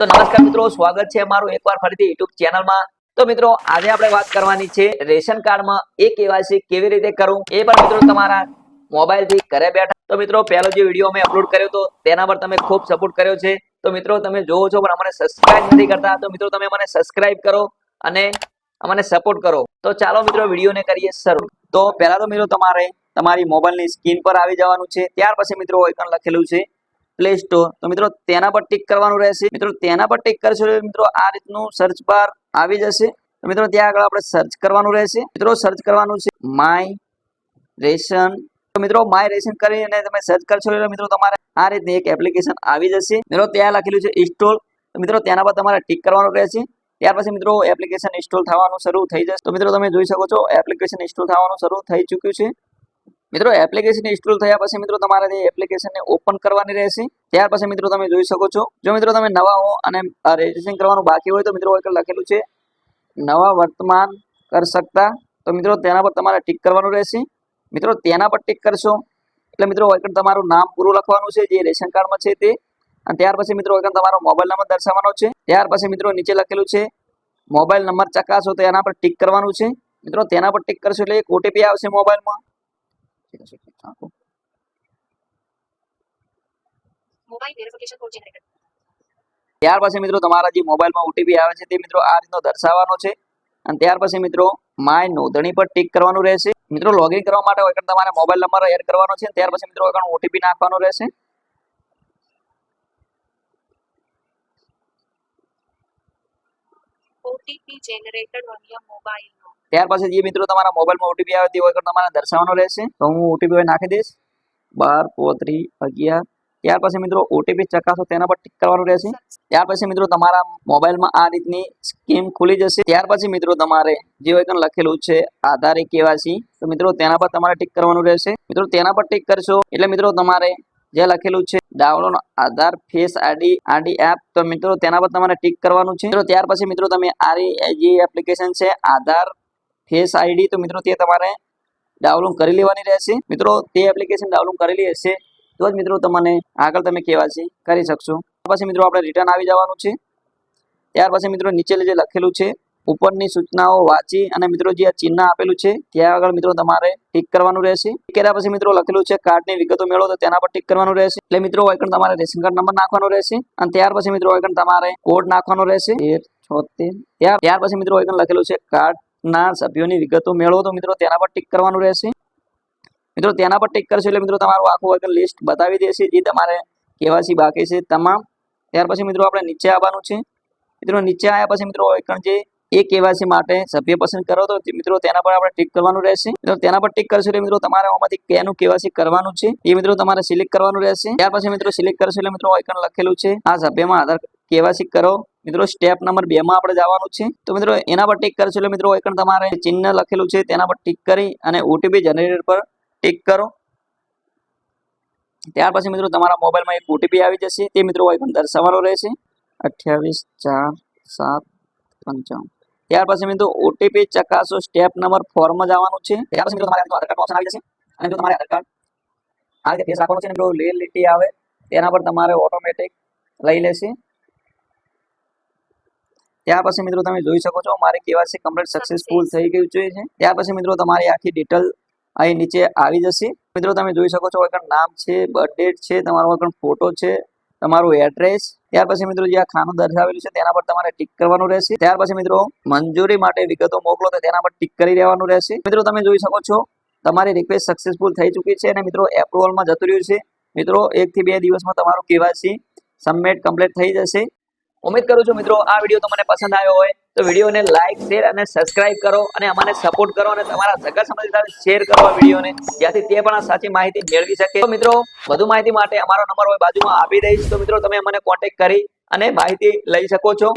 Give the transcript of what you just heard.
તો નમસ્કાર મિત્રો, સ્વાગત છે અમારું એકવાર ફરીથી યુટ્યુબ ચેનલમાં. તો મિત્રો, આજે આપણે વાત કરવાની છે રેશન કાર્ડમાં એ કેવાયસી કેવી રીતે કરવું એ પણ મિત્રો તમારા મોબાઈલથી ઘરે બેઠા. તો મિત્રો, પહેલો જે વીડિયો અમે અપલોડ કર્યો તો તેના પર તમે ખૂબ સપોર્ટ કર્યો છે. તો મિત્રો, તમે જોવો છો, પણ અમને સબસ્ક્રાઇબ નથી કરતા. તો મિત્રો, તમે મને સબસ્ક્રાઇબ કરો અને અમને સપોર્ટ કરો. તો ચાલો મિત્રો, વિડીયોને કરીએ શરૂ. તો પહેલા તો મિત્રો, તમારે તમારી મોબાઈલની સ્ક્રીન પર આવી જવાનું છે. ત્યાર પછી મિત્રો આઇકન લખેલું છે પ્લે સ્ટોર તો મિત્રો, તેના પર ટિક કરવાનું રહેશે. મિત્રો, તેના પર ટિક કરશો મિત્રો, આ રીતનું સર્ચ બાર આવી જશે. તો મિત્રો, ત્યાં આગળ આપણે સર્ચ કરવાનું રહેશે. મિત્રો સર્ચ કરવાનું છે માય રેશન તો મિત્રો માય રેશન કરીને તમે સર્ચ કરશો એટલે મિત્રો, તમારે આ રીતની એક એપ્લિકેશન આવી જશે. મિત્રો, ત્યાં લખેલું છે ઇન્સ્ટોલ તો મિત્રો, તેના પર તમારે ટિક કરવાનું રહેશે. ત્યાર પછી મિત્રો એપ્લિકેશન ઇન્સ્ટોલ થવાનું શરૂ થઈ જશે. તો મિત્રો, તમે જોઈ શકો છો એપ્લિકેશન ઇન્સ્ટોલ થવાનું શરૂ થઈ ચૂક્યું છે. મિત્રો એપ્લિકેશન ઇન્સ્ટોલ થયા પછી મિત્રો તમારે તે એપ્લિકેશનને ઓપન કરવાની રહેશે. ત્યાર પછી મિત્રો તમે જોઈ શકો છો. જો મિત્રો તમે નવા હો અને રજીસ્ટ્રેશન કરવાનું બાકી હોય તો મિત્રો આગળ લખેલું છે, નવા વર્તમાન કર શકતા તો મિત્રો તેના પર તમારે ટિક કરવાનું રહેશે. મિત્રો તેના પર ટિક કરશો. એટલે મિત્રો આગળ તમારું નામ પૂરું લખવાનું છે, જે રેશન કાર્ડમાં છે તે. અને ત્યાર પછી મિત્રો આગળ તમારો મોબાઈલ નંબર દર્શાવવાનો છે. ત્યાર પછી મિત્રો નીચે લખેલું છે, મોબાઈલ નંબર ચકાસો. તો એના પર ટિક કરવાનું છે. મિત્રો તેના પર ટિક કરશો એટલે એક ઓટીપી આવશે મોબાઈલમાં. જનરેટર ત્યાર પછી મિત્રો તમારા જે મોબાઈલમાં ઓટીપી આવે છે તે મિત્રો આ રીતનો દર્શાવવાનો છે. અને ત્યાર પછી મિત્રો માય નોંધણી પર ટીક કરવાનું રહેશે. મિત્રો લોગિન કરવા માટે તમારે મોબાઈલ નંબર એડ કરવાનો છે ત્યાર પછી મિત્રો ઓટીપી નાખવાનો રહેશે. OTP generated on your mobile ત્યાર પછી જે મિત્રો તમારા મોબાઈલમાં ઓટીપી આવે તે આગળ તમારે દર્શાવવાનો રહેશે. તો હું ઓટીપી નાખી દઈશ. બાર પોત્રી અગિયાર. ત્યાર પછી મિત્રો ઓટીપી ચકાસો, તેના પર ટિક કરવાનું રહેશે. ત્યાર પછી મિત્રો તમારા મોબાઈલમાં આ રીતની સ્કીમ ખુલી જશે. ત્યાર પછી મિત્રો તમારે જે આઇકન લખેલું છે, આધારે કેવાસી તો મિત્રો તેના પર તમારે ટિક કરવાનું રહેશે. મિત્રો તેના પર ટિક કરશો એટલે મિત્રો તમારે જે લખેલું છે, download Aadhaar, face ID ID app. તો મિત્રો, તેના પર તમારે ટિક કરવાનું છે. મિત્રો ત્યાર પછી મિત્રો, તમે આ જે એપ્લિકેશન છે, આધાર, ફેસ આઈડી, તો મિત્રો, તે તમારે ડાઉનલોડ કરી લેવાની રહેશે. મિત્રો, તે એપ્લિકેશન ડાઉનલોડ કરેલી હશે, તો જ મિત્રો, તમને આગળ તમે કેવાસી કરી શકશો. પછી મિત્રો, આપણે રિટર્ન આવી જવાનું છે. ત્યાર પછી મિત્રો નીચે જે લખેલું છે ઉપરની સૂચનાઓ વાંચી અને મિત્રો જે આ ચિહ્ન આપેલું છે, ત્યાં આગળ મિત્રો તમારે ટીક કરવાનું રહેશે. કર્યા પછી મિત્રો લખેલું છે, કાર્ડની વિગતો મેળવો તો તેના પર ટીક કરવાનું રહેશે. એટલે મિત્રો આઈકન તમારે રેશન કાર્ડ નંબર નાખવાનો રહેશે અને ત્યાર પછી મિત્રો આઈકન તમારે કોડ નાખવાનો રહેશે. ત્યાર પછી મિત્રો આઈકન લખેલું છે, કાર્ડના સભ્યોની વિગતો મેળવો તો મિત્રો તેના પર ટીક કરવાનું રહેશે. મિત્રો તેના પર ટીક કરશો એટલે મિત્રો તમારું આખું આઈકન લિસ્ટ બતાવી દેશે. જે તમારે કેવાસી બાકી છે, તમામ. ત્યાર પછી મિત્રો આપણે નીચે આવવાનું છે. મિત્રો નીચે આવ્યા પછી મિત્રો આઈકન જે એ કેવાસી માટે સભ્ય પસંદ કરો તો મિત્રો તેના પર આપણે ટિક કરવાનું રહેશે. મિત્રો તેના પર ટિક કરશો એટલે મિત્રો તમારે આમાંથી કેનું કેવાસી કરવાનું છે એ મિત્રો તમારે સિલેક્ટ કરવાનું રહેશે. ત્યાર પછી મિત્રો સિલેક્ટ કરશો એટલે મિત્રો આઇકન લખેલું છે. આ સભ્યમાં આધાર કેવાસી કરો. મિત્રો સ્ટેપ નંબર બે માં આપણે જવાનું છે. તો મિત્રો એના પર ટિક કરશો એટલે મિત્રો આઇકન તમારે ચિહ્ન લખેલું છે. તેના પર ટિક કરી અને ઓટીપી જનરેટર પર ટિક કરો. ત્યાર પછી મિત્રો તમારા મોબાઈલમાં એક ઓટીપી આવી જશે. તે મિત્રો આઇકન દર્શાવવાનો રહેશે. અઠ્યાવીસ ચાર સાત પંચાવન. ત્યાર પછી મિત્રો ઓટીપી ચકાસો સ્ટેપ નંબર ફોરમાં જવાનું છે. ત્યાર પછી મિત્રો તમારે આધાર કાર્ડ ઓપ્શન આવી જશે. અને જો તમારે આધાર કાર્ડ આ રીતે ફેસ રાખવાનો છે મિત્રો લીલ લીટી આવે, તેના પર તમારે ઓટોમેટિક લઈ લેશે. ત્યાર પછી મિત્રો તમે જોઈ શકો છો, મારી કેવાયસી કમ્પ્લીટ સક્સેસફુલ થઈ ગયું છે ત્યાર પછી મિત્રો તમારી આખી ડિટેલ અહીં નીચે આવી જશે. મિત્રો તમે જોઈ શકો છો, આગળ નામ છે બર્થ ડેટ છે, તમારો આગળ ફોટો છે તમારું એડ્રેસ ત્યાર પછી મિત્રો જે આ ખાનું દર્શાવેલું છે તેના પર તમારે ટિક કરવાનું રહેશે. ત્યાર પછી મિત્રો, મંજૂરી માટે વિગતો મોકલો તો તેના પર ટિક કરી રહેવાનું રહેશે. મિત્રો, તમે જોઈ શકો છો, તમારી રિક્વેસ્ટ સક્સેસફુલ થઈ ચૂકી છે અને મિત્રો એપ્રુવલમાં જતું રહ્યું છે. મિત્રો, એક થી બે દિવસમાં તમારું કેવાયસી સબમિટ કમ્પ્લીટ થઈ જશે. ઉમેદ કરું છું મિત્રો, આ વીડિયો તમને પસંદ આવ્યો હોય તો વિડીયોને લાઇક શેર અને સબસ્ક્રાઇબ કરો અને અમને સપોર્ટ કરો અને તમારા સગા સંબંધી શેર કરો આ વિડીયોને. જ્યાંથી તે પણ આ સાચી માહિતી મેળવી શકે. તો મિત્રો, વધુ માહિતી માટે અમારો નંબર હોય બાજુમાં આપી દઈશ. તો મિત્રો, તમે મને કોન્ટેક્ટ કરી અને માહિતી લઈ શકો છો.